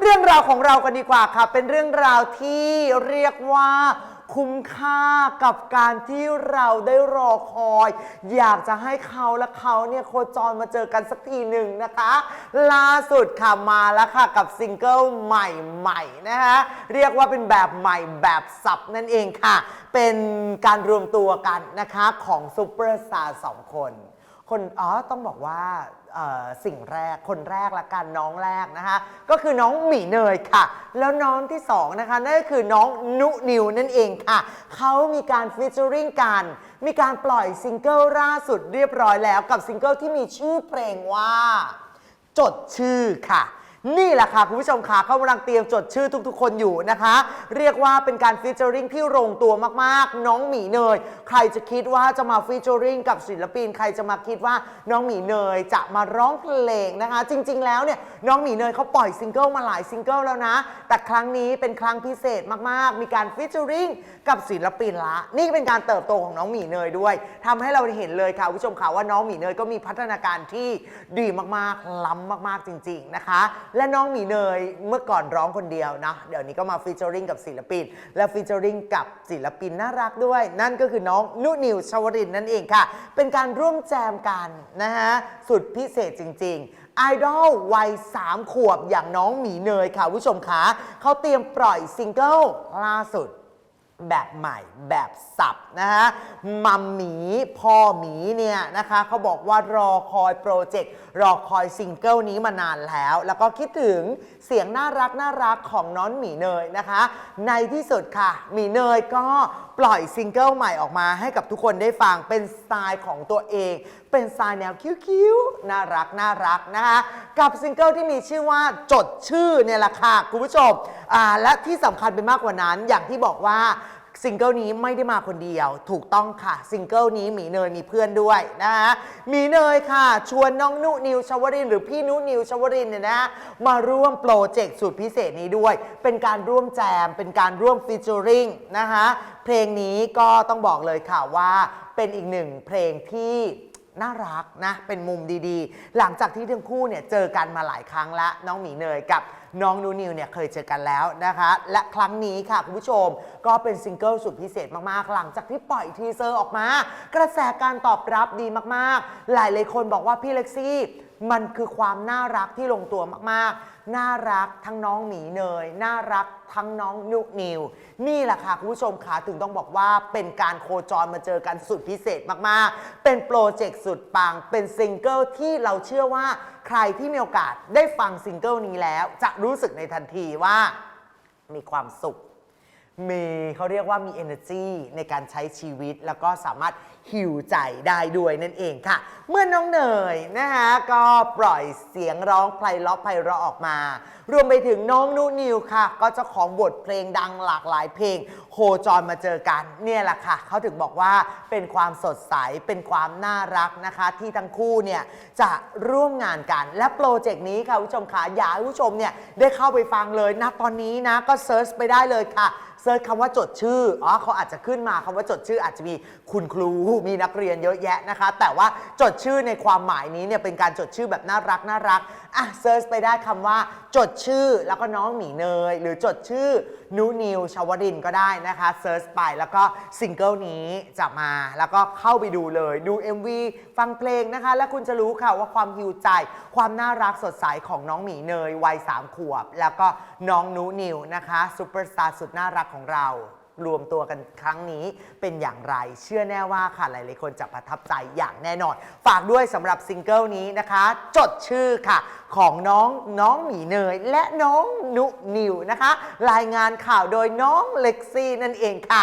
เรื่องราวของเรากันดีกว่าค่ะ เป็นเรื่องราวที่เรียกว่า คุ้มค่ากับการที่เราได้รอคอย อยากจะให้เขาและเขาเนี่ยโคจรมาเจอกันสักทีหนึ่งนะคะ ล่าสุดค่ะมาแล้วค่ะกับซิงเกิลใหม่ๆนะคะเรียกว่าเป็นแบบใหม่แบบสับนั่นเองค่ะ เป็นการรวมตัวกันนะคะของซูเปอร์สตาร์สองคน คนอ๋อต้องบอกว่าสิ่งแรกคนแรกละกันน้องแรกนะคะ ก็คือน้องหมีเนยค่ะ แล้วน้องที่สองนะคะนั่นก็คือน้องนุนิวนั่นเองค่ะเขามีการฟิชเจอริงกัน มีการปล่อยซิงเกิลล่าสุดเรียบร้อยแล้วกับซิงเกิลที่มีชื่อเพลงว่า จดชื่อค่ะ นี่แหละค่ะ คุณผู้ชมค่ะเขากำลังเตรียมจดชื่อทุกๆ คนอยู่นะคะ เรียกว่าเป็นการฟีเจอริงที่ลงตัวมากๆ น้องหมีเนย ใครจะคิดว่าจะมาฟีเจอริงกับศิลปิน ใครจะมาคิดว่าน้องหมีเนยจะมาร้องเพลงนะคะ จริง ๆ แล้วเนี่ยน้องหมีเนยเขาปล่อยซิงเกิลมาหลายซิงเกิลแล้วนะ แต่ครั้งนี้เป็นครั้งพิเศษมากๆ มีการฟีเจอริงกับศิลปินละ นี่เป็นการเติบโตของน้องหมีเนยด้วยทำให้เราเห็นเลยค่ะคุณผู้ชมค่ะว่าน้องหมีเนยก็มีพัฒนาการที่ดีมากๆ ล้ำมากๆจริง ๆ นะคะและน้องหมีเนยเมื่อก่อนร้องคนเดียวนะ เดี๋ยวนี้ก็มาฟีเจอริงกับศิลปิน และฟีเจอริงกับศิลปินน่ารักด้วย นั่นก็คือน้องนุนิวชวรินทร์นั่นเองค่ะ เป็นการร่วมแจมกันนะฮะ สุดพิเศษจริง ๆ ไอดอลวัย 3 ขวบอย่างน้องหมีเนยค่ะผู้ชมคะเขาเตรียมปล่อยซิงเกิลล่าสุด แบบใหม่แบบสับนะฮะมัมหมีพ่อหมีเนี่ยนะคะเขาบอกว่ารอคอยโปรเจกต์รอคอยซิงเกิลนี้มานานแล้ว แล้วก็คิดถึงเสียงน่ารักน่ารักของน้องหมีเนยนะคะ ในที่สุดค่ะ หมีเนยก็ปล่อยซิงเกิลใหม่ออกมาให้กับทุกคนได้ฟังเป็นสไตล์ของตัวเอง เป็นสไตล์แนวคิ้วๆน่ารักน่ารักนะคะกับซิงเกิลที่มีชื่อว่าจดชื่อเนี่ยแหละค่ะคุณผู้ชมอ่าและที่สำคัญไปมากกว่านั้นอย่างที่บอกว่า ซิงเกิลนี้ไม่ได้มาคนเดียว ถูกต้องค่ะ ซิงเกิลนี้หมีเนยมีเพื่อนด้วยนะคะหมีเนยค่ะ ชวนน้องนุนิวชวริน หรือพี่นุนิวชวรินเนี่ยนะมาร่วมโปรเจกต์สุดพิเศษนี้ด้วย เป็นการร่วมแจม เป็นการร่วมฟีเจอริงนะคะเพลงนี้ก็ต้องบอกเลยค่ะว่าเป็นอีกหนึ่งเพลงที่น่ารักนะ เป็นมุมดีๆ หลังจากที่ทั้งคู่เนี่ยเจอกันมาหลายครั้งแล้วน้องหมีเนยกับ น้องนูนิวเนี่ยเคยเจอกันแล้วนะคะ และครั้งนี้ค่ะคุณผู้ชมก็เป็นซิงเกิลสุดพิเศษมากๆ หลังจากที่ปล่อยทีเซอร์ออกมา กระแสการตอบรับดีมากๆ หลายเลยคนบอกว่าพี่เล็กซี่ มันคือความน่ารักที่ลงตัวมากๆ น่ารักทั้งน้องหมีเนย น่ารักทั้งน้องนุนิว นี่แหละค่ะคุณผู้ชมค่ะถึงต้องบอกว่าเป็นการโคจรมาเจอกันสุดพิเศษมากๆ เป็นโปรเจกต์สุดปัง เป็นซิงเกิลที่เราเชื่อว่าใครที่มีโอกาสได้ฟังซิงเกิลนี้แล้ว จะรู้สึกในทันทีว่ามีความสุข มีเขาเรียกว่ามี energy ในการใช้ชีวิตแล้วก็สามารถหิวใจได้ด้วยนั่นเองค่ะ เมื่อน้องเนยนะคะก็ปล่อยเสียงร้องไพเราะไพเราะออกมา รวมไปถึงน้องนูนิวค่ะ ก็เจ้าของบทเพลงดังหลากหลายเพลง โคจรมาเจอกันเนี่ยแหละค่ะเขาถึงบอกว่าเป็นความสดใสเป็นความน่ารักนะคะ ที่ทั้งคู่เนี่ยจะร่วมงานกัน และโปรเจกต์นี้ค่ะผู้ชมค่ะอยากให้ผู้ชมเนี่ยได้เข้าไปฟังเลยนะตอนนี้นะก็เซิร์ชไปได้เลยค่ะ เซิร์ชคำว่าจดชื่ออ๋อเขาอาจจะขึ้นมาคำว่าจดชื่ออาจจะมีคุณครูมีนักเรียนเยอะแยะนะคะ แต่ว่าจดชื่อในความหมายนี้เนี่ยเป็นการจดชื่อแบบน่ารักน่ารักอะเซิร์ชไปได้คำว่า จดชื่อแล้วก็น้องหมีเนย หรือจดชื่อนูนิวชาวรินก็ได้นะคะเซิร์ชไปแล้วก็ซิงเกิลนี้จะมาแล้วก็เข้าไปดูเลยดู MV ฟังเพลงนะคะ และคุณจะรู้ค่ะว่าความฮิวใจ ความน่ารักสดใสของน้องหมีเนยวัย3ขวบ แล้วก็น้องนูนิวนะคะซูเปอร์สตาร์สุดน่ารักของเรารวมตัวกันครั้งนี้เป็นอย่างไร เชื่อแน่ว่าค่ะหลายๆคนจะประทับใจอย่างแน่นอน ฝากด้วยสำหรับซิงเกิลนี้นะคะ จดชื่อค่ะ ของน้องน้องหมีเนย และน้องนุนิวนะคะ รายงานข่าวโดยน้องเล็กซี่นั่นเองค่ะ